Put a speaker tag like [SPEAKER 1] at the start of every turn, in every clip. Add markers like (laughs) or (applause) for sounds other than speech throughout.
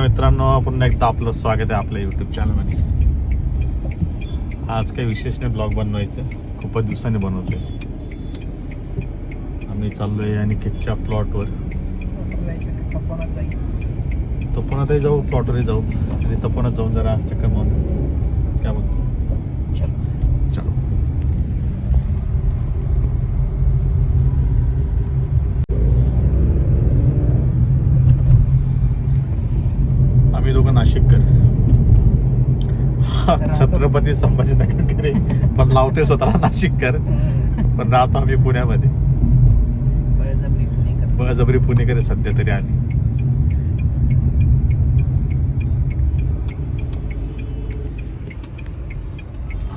[SPEAKER 1] नमस्कार मित्रांनो पुन्हा एकदा आपलं स्वागत आहे आपल्या यूट्यूब चॅनलमध्ये आज काही विशेष नाही ब्लॉग बनवायचं. खूपच दिवसांनी बनवतोय. आम्ही चाललोय आणि किच्च्या प्लॉटवर तपोनातही जाऊ प्लॉटवरही जाऊ. आणि तपोनात जाऊन जरा चक्कर मारून काय बोलतो चलो चलो आम्ही दोघं नाशिककर हा, (laughs) छत्रपती संभाजीनगरकडे. पण लावते स्वतःला नाशिककर. पण राहतो आम्ही पुण्यामध्ये. बळजबरी पुणेकर. सध्या तरी आम्ही.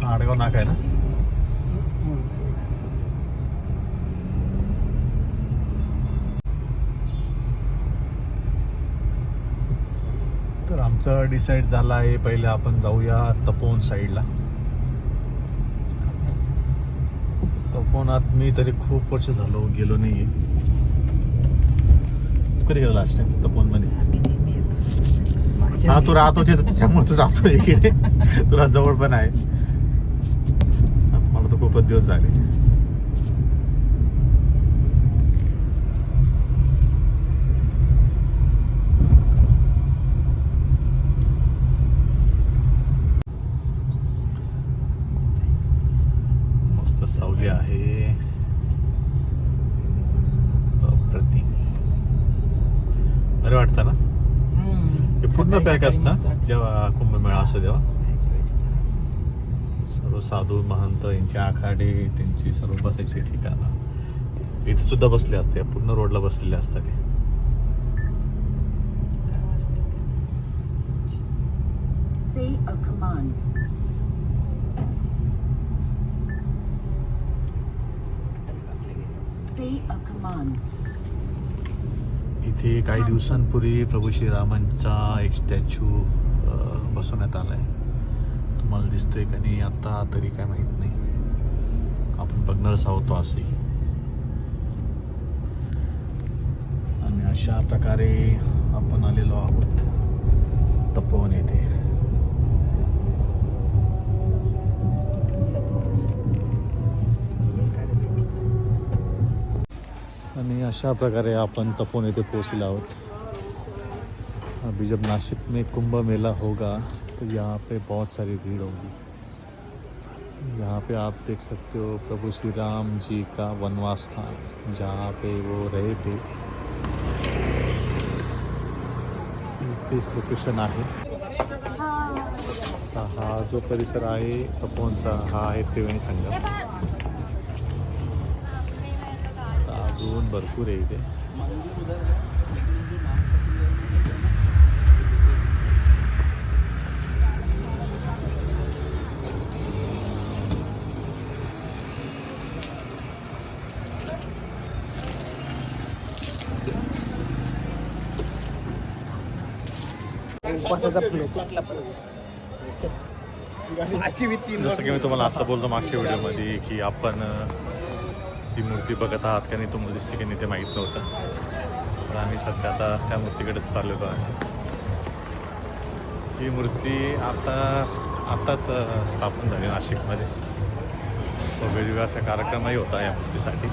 [SPEAKER 1] आडगाव नाका आहे ना? तर आमचं डिसाईड झालं आहे पहिले आपण जाऊया तपोवन साईडला तपोवनात मी तरी खूप वर्ष झालो गेलो नाहीये. तू कधी गेलो लास्ट टाइम तपोनमध्ये हा तू राहतो त्याच्यामुळे तू जातो इकडे. तुला जवळ पण आहे. मला तर खूपच दिवस झाले मस्त सावली आहे अप्रतिम वाटतं ना हे पूर्ण पॅक असतं जेव्हा कुंभमेळा असतो तेव्हा? सर्व साधू महंत यांचे आखाडे त्यांची सर्व बसायची ठिकाणं. इथे सुद्धा बसले असते या पूर्ण रोडला बसलेले असतात ते.
[SPEAKER 2] Say a command.
[SPEAKER 1] इथे काही दिवसांपूर्वी प्रभू श्रीरामांचा एक स्टॅच्यू बसवण्यात आला आहे तुम्हाला दिसतोय का नाही आता तरी काय माहीत नाही. आपण बघणारच आहोत तो असंही. आणि अशा प्रकारे आपण आलेलो आहोत तपोवन येथे. आणि अशा प्रकारे आपण तपोवन येथे पोहोचले आहोत. अभी जब नासिक में कुंभ मेला होगा तो यहाँ पे बहुत सारी भीड़ होगी। यहाँ पे आप देख सकते हो प्रभु श्री राम जी का वनवास स्थान जहाँ पे वो रहे थे। तेच लोकेशन आहे। आता हा जो परिसर आहे तपोवनचा हा आहे त्रिवेणी संगम. भरपूर आहे इथे. जसं की मी तुम्हाला आता बोललो मागच्या व्हिडिओमध्ये की आपण ती मूर्ती बघत आहात का नाही तुम्हाला दिसते की नाही ते माहीत नव्हतं. पण आम्ही सध्या आता त्या मूर्तीकडेच चाललेलो आहे. ही मूर्ती आता आत्ताच स्थापन झाली नाशिकमध्ये. वेगवेगळा असा कार्यक्रमही होता या मूर्तीसाठी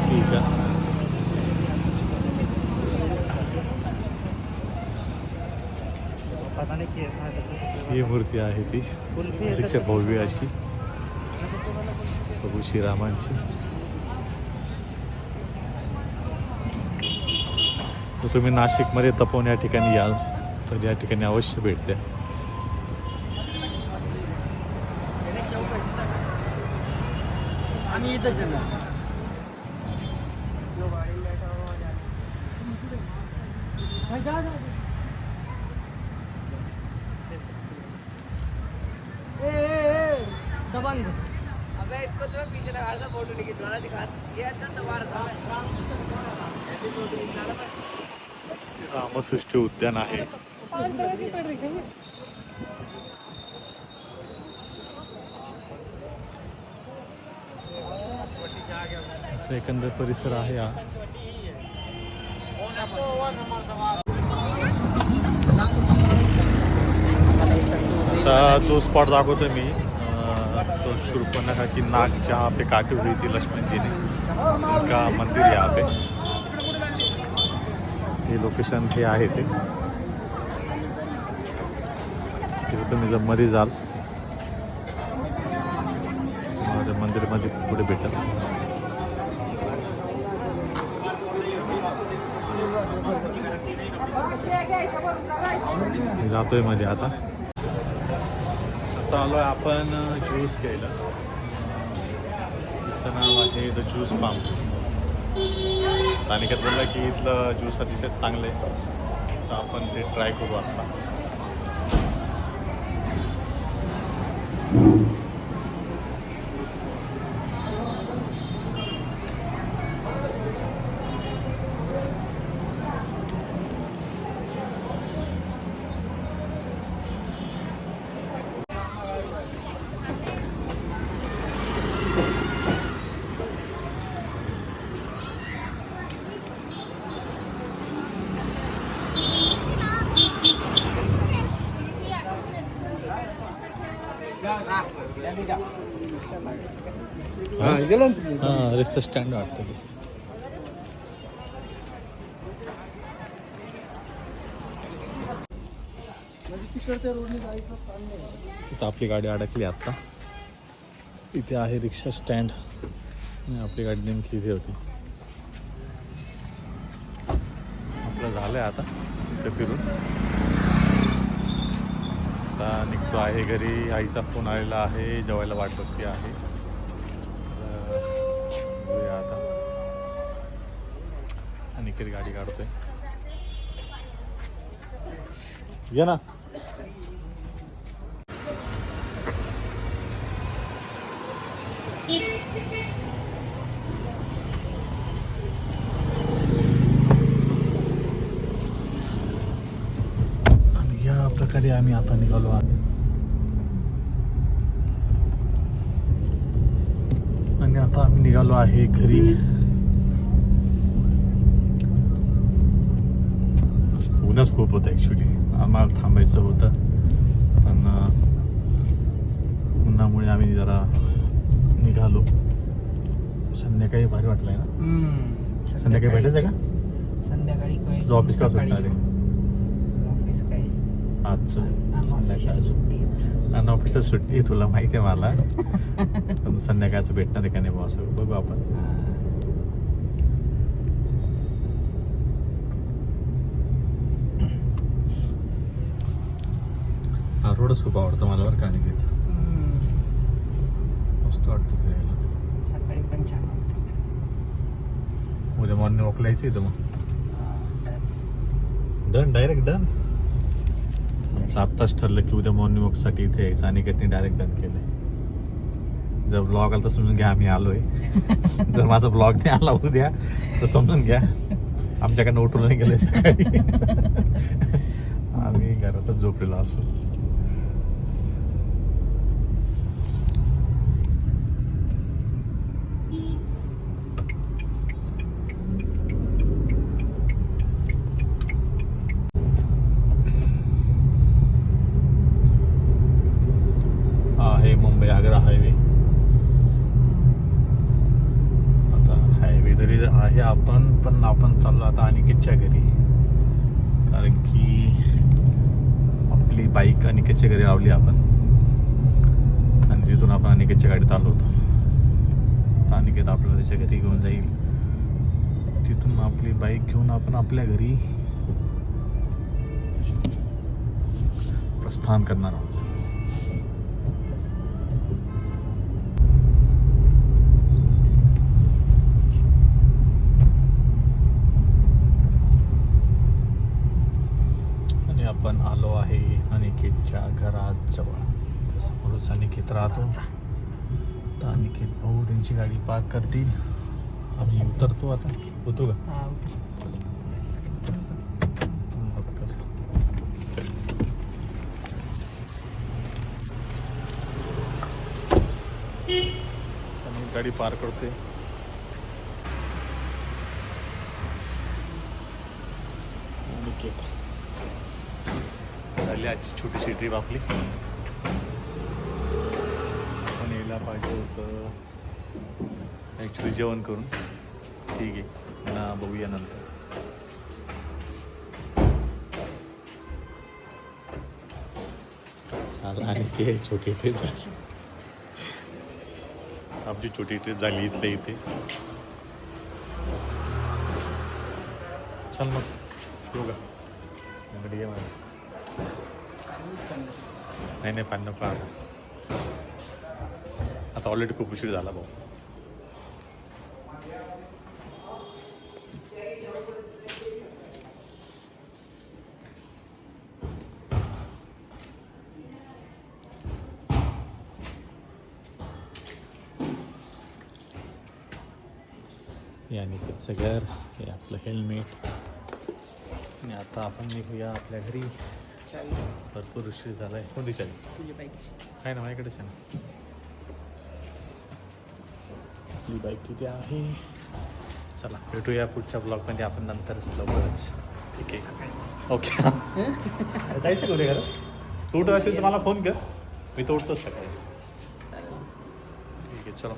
[SPEAKER 1] ठीक आहे ही मूर्ती आहे ती. अतिशय भव्य अशी. प्रभू श्रीरामांची. तर तुम्ही नाशिकमध्ये तपोवन या ठिकाणी याल तर या ठिकाणी अवश्य भेट द्या.
[SPEAKER 3] आम्ही इथं आहे ना हा, जा, जा, जा. ए, ए, ए, दबान दे.
[SPEAKER 4] अबे इसको तो पीछे लगा था फोटो नहीं खिंचवाना दिखा. ये अंदर दबा रहा था. मैं
[SPEAKER 1] रामसृष्टी उद्यान आहे. असा एकंदर परिसर आहे हा. आता तो स्पॉट दाखवतो मी. शूर्पणखा की नाग जहाँ पे काटी हुई थी लक्ष्मण जी ने, उनका मंदिर यहाँ पे। हे लोकेशन हे आहे ते तिथे तुम्ही जर मध्ये जाल मंदिरामध्ये पुढे भेटेल जातोय मध्ये आता। आता आलोय आपण ज्यूस घ्यायला. तिचं नाव आहे द ज्यूस पाम अनिकेत बोलला की इथलं ज्यूस अतिशय चांगलं आहे तर आपण ते ट्राय करू आता. हां रिक्षा स्टँड वाटतं ते इथं आपली गाडी अडकली आता इथे आहे रिक्षा स्टँड आणि आपली गाडी नेमकी इथे होती आपलं झालंय आता इथे फिरून आता निघतो आहे घरी आईचा फोन आलेला आहे जेवायला वाट बघते आहे बघूया आता. आणि गाडी काढतोय. ये ना. आणि या प्रकारे आम्ही आता निघालो आहे आणि आता आम्ही निघालो आहे घरी. ऊनच खूप होतं ॲक्च्युली आम्हाला थांबायचं होतं. पण उन्हामुळे आम्ही जरा निघालो. संध्याकाळी भारी वाटलंय ना? संध्याकाळी भेटायचं का?
[SPEAKER 4] संध्याकाळी
[SPEAKER 1] ऑफिस का. सुटणार आहे. आजचं
[SPEAKER 4] अनऑफिशियल सुट्टी आहे.
[SPEAKER 1] तुला माहिती आहे मला (laughs) पण संध्याकाळचं भेटणार आहे का नाही बॉस बघू आपण
[SPEAKER 4] हा.
[SPEAKER 1] हा रोडच खूप आवडतो मला बरं का
[SPEAKER 4] हम्म.
[SPEAKER 1] मस्त वाटतं फिरायला
[SPEAKER 4] सकाळी पण छान.
[SPEAKER 1] उद्या मॉर्निंग वॉकला यायचं इथं मग. डन डायरेक्ट डन आत्ताच ठरलं की उद्या मॉर्निंग वॉकसाठी इथे यायचं अनिकेतने डायरेक्ट डन केलंय. जर ब्लॉग आला तर समजून घ्या आम्ही आलोय. (laughs) जर माझा ब्लॉग नाही आला उद्या तर समजून घ्या. आमच्याकडनं उठवलं नाही गेलंय सकाळी. (laughs) आम्ही घरातच झोपलेलो असू हा आहे मुंबई आग्रा हायवे आता घरी आहे आपण पण आपण चाललो आता अनिकेतच्या घरी. कारण की आपली बाईक अनिकेतच्या घरी लावली आपण. आणि तिथून आपण अनिकेतच्या गाडीत आलो होतो. तर अनिकेत आपल्याला त्याच्या घरी घेऊन जाईल. तिथून आपली बाईक घेऊन आपण आपल्या घरी प्रस्थान करणार आहोत. आपण आलो आहे अनिकेतच्या घराजवळ तसं समोरच अनिकेत राहतो. तर अनिकेत भाऊ त्यांची गाडी पार्क करतील. आम्ही उतरतो आता. होतो का? गाडी पार करते.
[SPEAKER 3] अनिकेत.
[SPEAKER 1] झाली आजची छोटीशी ट्रीप आपली. आपण यायला पाहिजे होतं. ॲक्च्युली जेवण करून. ठीक आहे. पुन्हा बघूया नंतर. आणि ते छोटी ट्रिप झाली. आमची छोटी ट्रिप झाली इथल्या इथे. चल मग. येऊ का? इकडे ये मला नाही नाही पाणी नको आता. ऑलरेडी खूप उशीर झाला भाऊ. हे घर हे आपलं हेल्मेट आणि आता आपण निघूया आपल्या घरी. भरपूर उशीर झाला आहे कोणती चावी
[SPEAKER 4] तुझ्या बाईकची.
[SPEAKER 1] आहे ना माझ्याकडेच आहे ना आपली बाईक तिथे आहे. चला भेटूया पुढच्या ब्लॉगमध्ये. आपण नंतरच लवकरच. ठीक आहे. ओके. जायचं कुठे घरात तू उठत असेल तर मला फोन कर. मी तर उठतोच सकाळी. ठीक आहे चलो.